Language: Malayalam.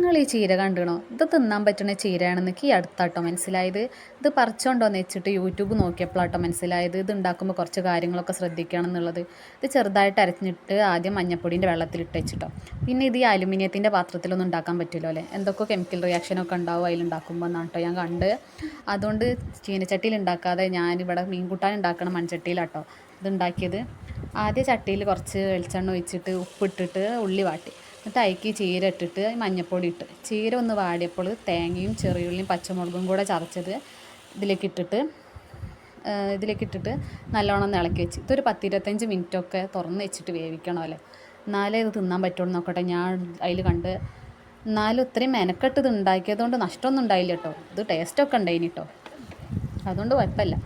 നിങ്ങൾ ഈ ചീര കണ്ടിണോ? ഇത് തിന്നാൻ പറ്റുന്ന ചീരയാണെന്ന് ഈ അടുത്താട്ടോ മനസ്സിലായത്. ഇത് പറിച്ചോണ്ടോന്ന് വെച്ചിട്ട് യൂട്യൂബ് നോക്കിയപ്പോഴാട്ടോ മനസ്സിലായത്. ഇത് ഉണ്ടാക്കുമ്പോൾ കുറച്ച് കാര്യങ്ങളൊക്കെ ശ്രദ്ധിക്കണം എന്നുള്ളത് ഇത് ചെറുതായിട്ട് അരഞ്ഞിട്ട് ആദ്യം മഞ്ഞപ്പൊടീന്റെ വെള്ളത്തിലിട്ട് വെച്ചിട്ടോ. പിന്നെ ഇത് ഈ അലുമിനിയത്തിന്റെ പാത്രത്തിലൊന്നും ഉണ്ടാക്കാൻ പറ്റില്ലോ അല്ലേ? എന്തൊക്കെ കെമിക്കൽ റിയാക്ഷനൊക്കെ ഉണ്ടാവും അതിലുണ്ടാക്കുമ്പോൾ എന്നാണ് കേട്ടോ ഞാൻ കണ്ട്. അതുകൊണ്ട് ചീനച്ചട്ടിയിൽ ഉണ്ടാക്കാതെ ഞാനിവിടെ മീൻകൂട്ടാൻ ഉണ്ടാക്കണം മൺചട്ടിയിലാട്ടോ ഇത് ഉണ്ടാക്കിയത്. ആദ്യം ചട്ടിയിൽ കുറച്ച് വെളിച്ചെണ്ണ ഒഴിച്ചിട്ട് ഉപ്പിട്ടിട്ട് ഉള്ളി വാട്ടി. എന്നിട്ട് അയക്ക് ചീര ഇട്ടിട്ട് മഞ്ഞൾപ്പൊടി ഇട്ട്. ചീര ഒന്ന് വാടിയപ്പോൾ തേങ്ങയും ചെറിയുള്ളിയും പച്ചമുളകും കൂടെ ചതച്ചത് ഇതിലേക്ക് ഇട്ടിട്ട് ഇതിലേക്ക് ഇട്ടിട്ട് നല്ലോണം ഇളക്കി വെച്ച്. ഇതൊരു പത്തിരുപത്തഞ്ച് മിനിറ്റൊക്കെ തുറന്ന് വെച്ചിട്ട് വേവിക്കണം അല്ലേ? എന്നാലേ ഇത് തിന്നാൻ പറ്റുള്ളൂ നോക്കട്ടെ. ഞാൻ അതിൽ കണ്ട് എന്നാലും ഇത്രയും മെനക്കെട്ട് ഇത് ഉണ്ടാക്കിയതുകൊണ്ട് നഷ്ടമൊന്നും ഉണ്ടായില്ല കേട്ടോ. ഇത് ടേസ്റ്റൊക്കെ ഉണ്ടായിന് അതുകൊണ്ട് കുഴപ്പമില്ല.